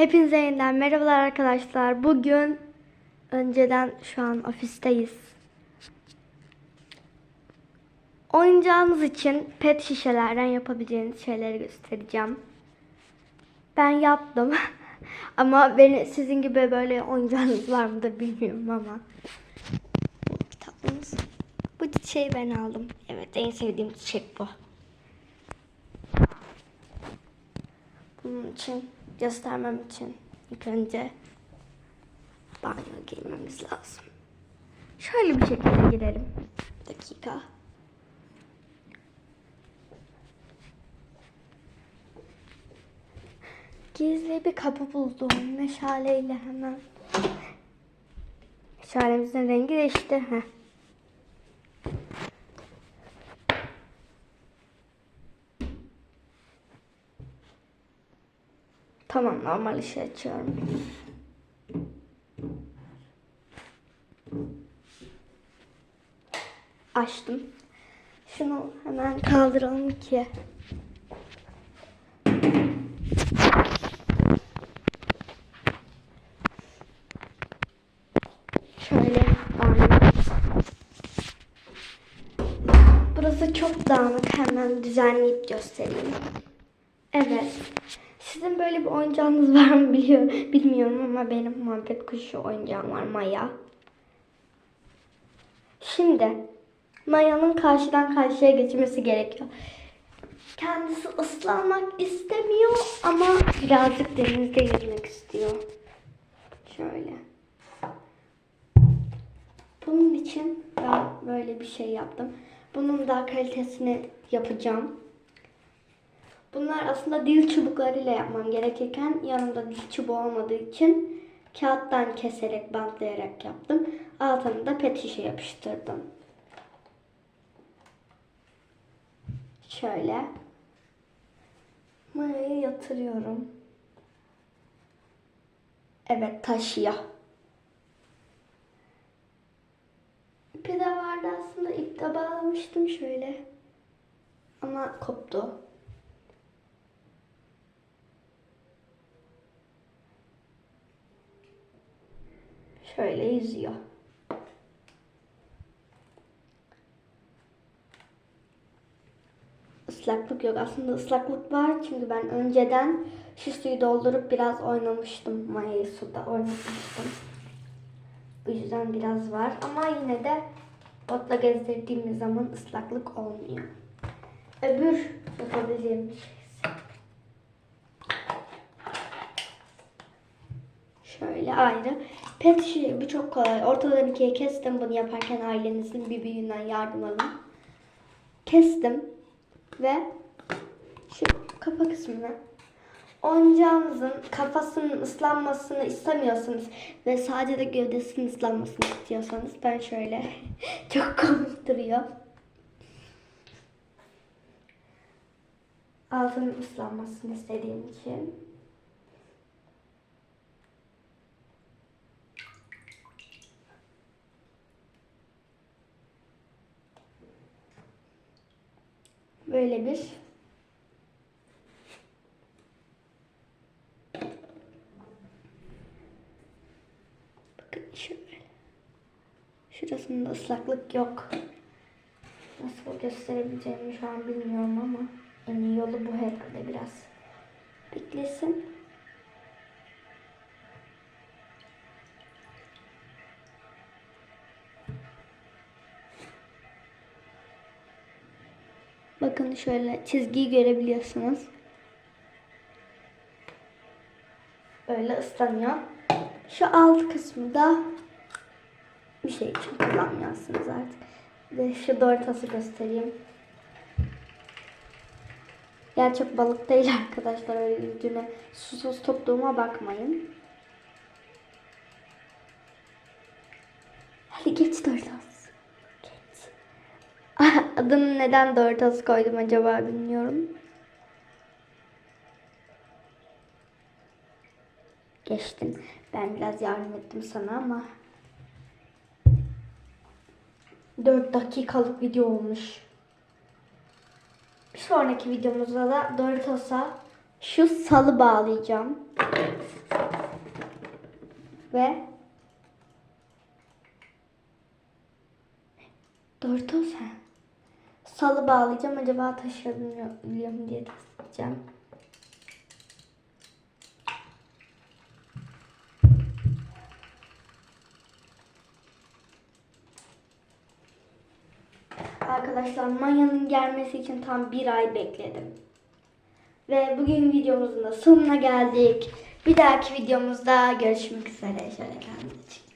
Hepinize yeniden merhabalar arkadaşlar. Bugün önceden şu an ofisteyiz. Oyuncağınız için pet şişelerden yapabileceğiniz şeyleri göstereceğim. Ben yaptım. ama beni sizin gibi böyle oyuncağınız var mıdır bilmiyorum ama. Bu kitabımız. Bu çiçeği ben aldım. Evet en sevdiğim çiçek bu. Bunun için göstermem için ilk önce banyo girmemiz lazım. Şöyle bir şekilde girelim. Bir dakika. Gizli bir kapı buldum. Meşaleyle hemen. Meşalemizin rengi değişti. Heh. Tamam normal ışığı açıyorum. Açtım. Şunu hemen kaldıralım ki. Şöyle. Burası çok dağınık. Hemen düzenleyip göstereyim. Evet. Sizin böyle bir oyuncağınız var mı biliyor, bilmiyorum ama benim muhabbet kuşu oyuncağım var Maya. Şimdi Maya'nın karşıdan karşıya geçmesi gerekiyor. Kendisi ıslanmak istemiyor ama birazcık denizde yüzmek istiyor. Şöyle. Bunun için ben böyle bir şey yaptım. Bunun daha kalitesini yapacağım. Bunlar aslında dil çubuklarıyla yapmam gerekirken yanımda dil çubuğu olmadığı için kağıttan keserek bantlayarak yaptım. Altına da pet şişe yapıştırdım. Şöyle. Mayayı yatırıyorum. Evet taşıyor. İpi de vardı aslında. İp de bağlamıştım şöyle. Ama koptu. Şöyle yüzüyor. Islaklık yok. Aslında ıslaklık var çünkü ben önceden şu suyu doldurup biraz oynamıştım. Mayayı suda oynatmıştım. Bu yüzden biraz var ama yine de botla gezdirdiğimiz zaman ıslaklık olmuyor. Öbür yapabileceğim bir şey. Şöyle ayrı. Pet şişe bu çok kolay. Ortadan ikiye kestim. Bunu yaparken ailenizin bir büyüğünden yardım alın. Kestim. Ve şu kafa kısmına oyuncağınızın kafasının ıslanmasını istemiyorsanız ve sadece de gövdesinin ıslanmasını istiyorsanız ben şöyle çok komik duruyor. Altının ıslanmasını istediğim için Böyle bir Bakın şöyle. Şurasında ıslaklık yok. Nasıl gösterebileceğimi şu an bilmiyorum ama en yolu bu herhalde biraz. Beklesin. Bakın şöyle çizgiyi görebiliyorsunuz. Böyle ıslanıyor. Şu alt kısmı da bir şey için kullanmıyorsunuz artık. Ve şu dortası göstereyim. Gerçek balık değil arkadaşlar öyle yüzüne susuz tuttuğuma bakmayın. Hadi geç dortası. Adını neden dortası koydum acaba bilmiyorum. Geçtim. Ben biraz yardım ettim sana ama 4 dakikalık video olmuş. Bir sonraki videomuzda da Doritos'a şu salı bağlayacağım. Ve Dört olsa. Salı bağlayacağım. Acaba taşıyabiliyor muyum diye edeceğim. Arkadaşlar Maya'nın gelmesi için tam bir ay bekledim. Ve bugün videomuzun da sonuna geldik. Bir dahaki videomuzda görüşmek üzere. Şöyle kendinize.